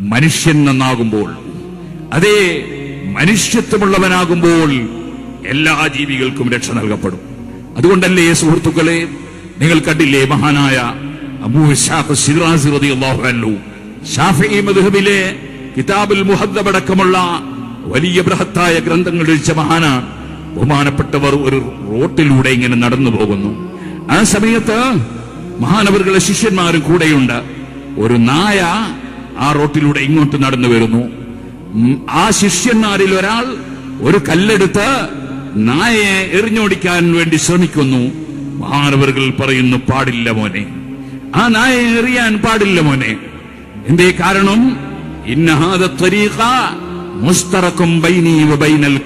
മനുഷ്യൻ നന്നാകുമ്പോൾ അതേ മനുഷ്യത്വമുള്ളവനാകുമ്പോൾ എല്ലാ ജീവികൾക്കും രക്ഷ നൽകപ്പെടും. അതുകൊണ്ടല്ലേ സുഹൃത്തുക്കളെ നിങ്ങൾ കണ്ടില്ലേ മഹാനായ മദ്ഹബിലെ കിതാബുൽ മുഹദ്ദബ് അടക്കമുള്ള വലിയ ബൃഹത്തായ ഗ്രന്ഥങ്ങൾ രചിച്ച മഹാനാണ് ബഹുമാനപ്പെട്ടവർ ഒരു റോട്ടിലൂടെ ഇങ്ങനെ നടന്നു പോകുന്നു. ആ സമയത്ത് മഹാനവറുകളെ ശിഷ്യന്മാരും കൂടെയുണ്ട്. ഒരു നായ ആ റോട്ടിലൂടെ ഇങ്ങോട്ട് നടന്നു വരുന്നു. ആ ശിഷ്യന്മാരിൽ ഒരാൾ ഒരു കല്ലെടുത്ത് നായയെ എറിഞ്ഞോടിക്കാൻ വേണ്ടി ശ്രമിക്കുന്നു. മഹാനവറുകൾ പറയുന്നു പാടില്ല മോനെ. ആ നായയെ എറിയാൻ പാടില്ല മോനെ. എന്തേ കാരണം? മുസ്തറക്കും ബൈനൽ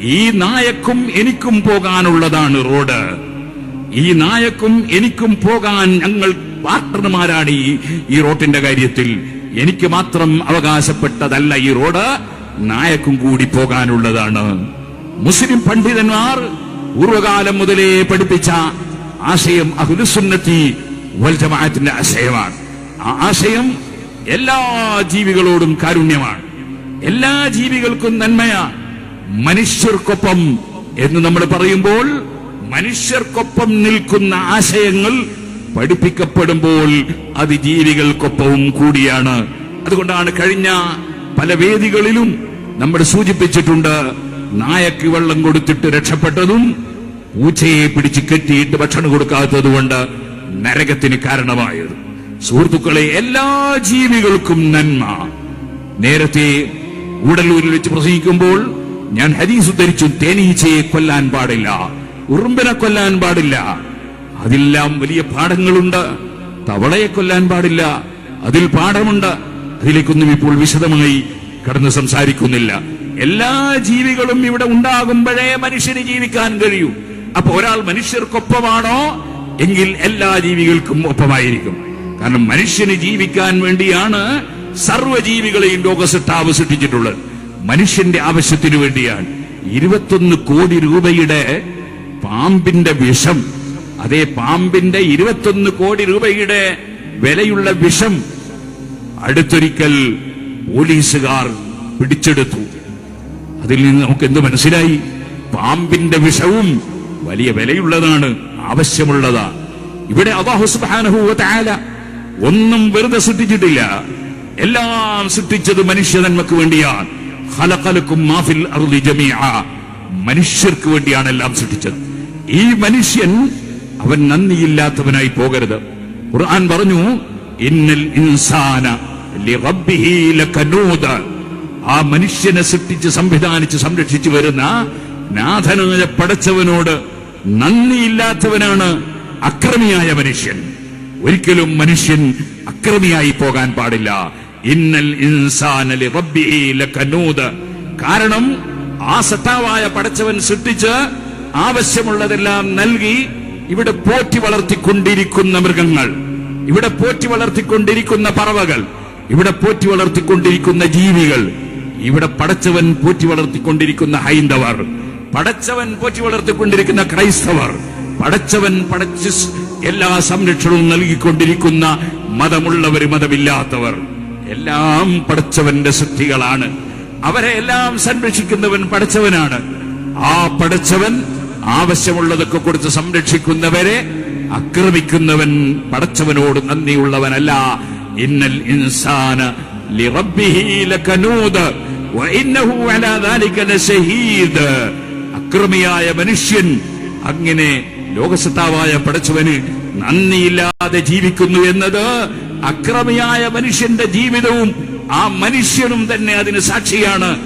ഈ നായക്കും എനിക്കും പോകാനുള്ളതാണ് റോഡ്. ഈ നായക്കും എനിക്കും പോകാൻ ഞങ്ങൾ പാർട്ണർമാരാണ് ഈ ഈ റോട്ടിന്റെ കാര്യത്തിൽ. എനിക്ക് മാത്രം അവകാശപ്പെട്ടതല്ല ഈ റോഡ് നായക്കും കൂടി പോകാനുള്ളതാണ്. മുസ്ലിം പണ്ഡിതന്മാർ പൂർവകാലം മുതലേ പഠിപ്പിച്ച ആശയം അഹുലുസുന്നത്തി വൽ ജമാഅത്തിന്റെ ആശയമാണ്. ആ ആശയം എല്ലാ ജീവികളോടും കാരുണ്യമാണ്. എല്ലാ ജീവികൾക്കും നന്മയാണ് മനുഷ്യർക്കൊപ്പം എന്ന് നമ്മൾ പറയുമ്പോൾ മനുഷ്യർക്കൊപ്പം നിൽക്കുന്ന ആശയങ്ങൾ പഠിപ്പിക്കപ്പെടുമ്പോൾ അത് ജീവികൾക്കൊപ്പവും കൂടിയാണ്. അതുകൊണ്ടാണ് കഴിഞ്ഞ പല വേദികളിലും നമ്മൾ സൂചിപ്പിച്ചിട്ടുണ്ട് നായക്ക് വെള്ളം കൊടുത്തിട്ട് രക്ഷപ്പെട്ടതും പൂച്ചയെ പിടിച്ച് കെട്ടിയിട്ട് ഭക്ഷണം കൊടുക്കാത്തതുകൊണ്ട് നരകത്തിന് കാരണമായത്. സുഹൃത്തുക്കളെ എല്ലാ ജീവികൾക്കും നന്മ. നേരത്തെ ഉടലൂരിൽ വെച്ച് പ്രസംഗിക്കുമ്പോൾ ഞാൻ ഹരീസ് ഉദ്ധരിച്ചു തേനീച്ചയെ കൊല്ലാൻ പാടില്ല ഉറുമ്പിനെ കൊല്ലാൻ പാടില്ല. അതിലെല്ലാം വലിയ പാഠങ്ങളുണ്ട്. തവളയെ കൊല്ലാൻ പാടില്ല. അതിൽ പാഠമുണ്ട്. അതിലേക്കൊന്നും ഇപ്പോൾ വിശദമായി കടന്ന് സംസാരിക്കുന്നില്ല. എല്ലാ ജീവികളും ഇവിടെ ഉണ്ടാകുമ്പോഴേ മനുഷ്യന് ജീവിക്കാൻ കഴിയൂ. അപ്പൊ ഒരാൾ മനുഷ്യർക്കൊപ്പമാണോ? എങ്കിൽ എല്ലാ ജീവികൾക്കും ഒപ്പമായിരിക്കും. കാരണം മനുഷ്യന് ജീവിക്കാൻ വേണ്ടിയാണ് സർവജീവികളെയും ലോകസട്ടാവ് സൃഷ്ടിച്ചിട്ടുള്ളത്. മനുഷ്യന്റെ ആവശ്യത്തിനു വേണ്ടിയാണ്. ഇരുപത്തൊന്ന് കോടി രൂപയുടെ പാമ്പിന്റെ വിഷം അതേ പാമ്പിന്റെ ഇരുപത്തൊന്ന് കോടി രൂപയുടെ വിലയുള്ള വിഷം അടുത്തൊരിക്കൽ പോലീസുകാർ പിടിച്ചെടുത്തു. അതിൽ നിന്ന് നമുക്ക് എന്ത് മനസ്സിലായി? പാമ്പിന്റെ വിഷവും വലിയ വിലയുള്ളതാണ് ആവശ്യമുള്ളതാ. ഇവിടെ അള്ളാഹു ഒന്നും വെറുതെ സൃഷ്ടിച്ചിട്ടില്ല. എല്ലാം സൃഷ്ടിച്ചത് മനുഷ്യ നന്മക്ക് വേണ്ടിയാണ് മനുഷ്യർക്ക് വേണ്ടിയാണ് എല്ലാം സൃഷ്ടിച്ചത്. ഈ മനുഷ്യൻ അവൻ നന്ദിയില്ലാത്തവനായി പോകരുത്. ഖുർആൻ പറഞ്ഞു ഇന്നൽ ഇൻസാന ആ മനുഷ്യനെ സൃഷ്ടിച്ച് സംവിധാനിച്ച് സംരക്ഷിച്ചു വരുന്ന നാഥനായ പടച്ചവനോട് നന്ദിയില്ലാത്തവനാണ് അക്രമിയായ മനുഷ്യൻ. ഒരിക്കലും മനുഷ്യൻ അക്രമിയായി പോകാൻ പാടില്ല. ഇന്നൽ ഇൻസാന ലിറബ്ബിഹി ലകനൂദ് കാരണം ആ സത്താവായ പടച്ചവൻ സൃഷ്ടിച്ച് ആവശ്യമുള്ളതെല്ലാം നൽകി ഇവിടെ പോറ്റി വളർത്തിക്കൊണ്ടിരിക്കുന്ന മൃഗങ്ങൾ ഇവിടെ പോറ്റി വളർത്തിക്കൊണ്ടിരിക്കുന്ന പറവകൾ ഇവിടെ പോറ്റി വളർത്തിക്കൊണ്ടിരിക്കുന്ന ജീവികൾ ഇവിടെ പടച്ചവൻ പോറ്റി വളർത്തിക്കൊണ്ടിരിക്കുന്ന ഹൈന്ദവർ പടച്ചവൻ പോറ്റി വളർത്തിക്കൊണ്ടിരിക്കുന്ന ക്രൈസ്തവർ പടച്ചവൻ പടച്ച് എല്ലാ സംരക്ഷണവും നൽകിക്കൊണ്ടിരിക്കുന്ന മതമുള്ളവർ മതമില്ലാത്തവർ എല്ലാം പടച്ചവന്റെ സൃഷ്ടികളാണ്. അവരെ എല്ലാം സംരക്ഷിക്കുന്നവൻ പടച്ചവനാണ്. ആ പടച്ചവൻ ആവശ്യമുള്ളതൊക്കെ കൊടുത്ത് സംരക്ഷിക്കുന്നവരെ ആക്രമിക്കുന്നവൻ പടച്ചവനോട് നന്ദിയുള്ളവനല്ല. ഇന്നൽ ഇൻസാന അക്രമിയായ മനുഷ്യൻ അങ്ങനെ ലോകസത്താവായ പടച്ചവന് നന്ദിയില്ലാതെ ജീവിക്കുന്നു എന്നത് അക്രമിയായ മനുഷ്യന്റെ ജീവിതവും ആ മനുഷ്യനും തന്നെ അതിന് സാക്ഷിയാണ്.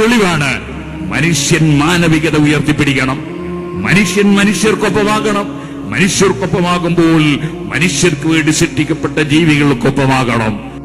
തെളിവാണ്. മനുഷ്യൻ മാനവികത ഉയർത്തിപ്പിടിക്കണം. മനുഷ്യൻ മനുഷ്യർക്കൊപ്പമാകണം. മനുഷ്യർക്കൊപ്പമാകുമ്പോൾ മനുഷ്യർക്ക് വേണ്ടി സൃഷ്ടിക്കപ്പെട്ട ജീവികൾക്കൊപ്പമാകണം.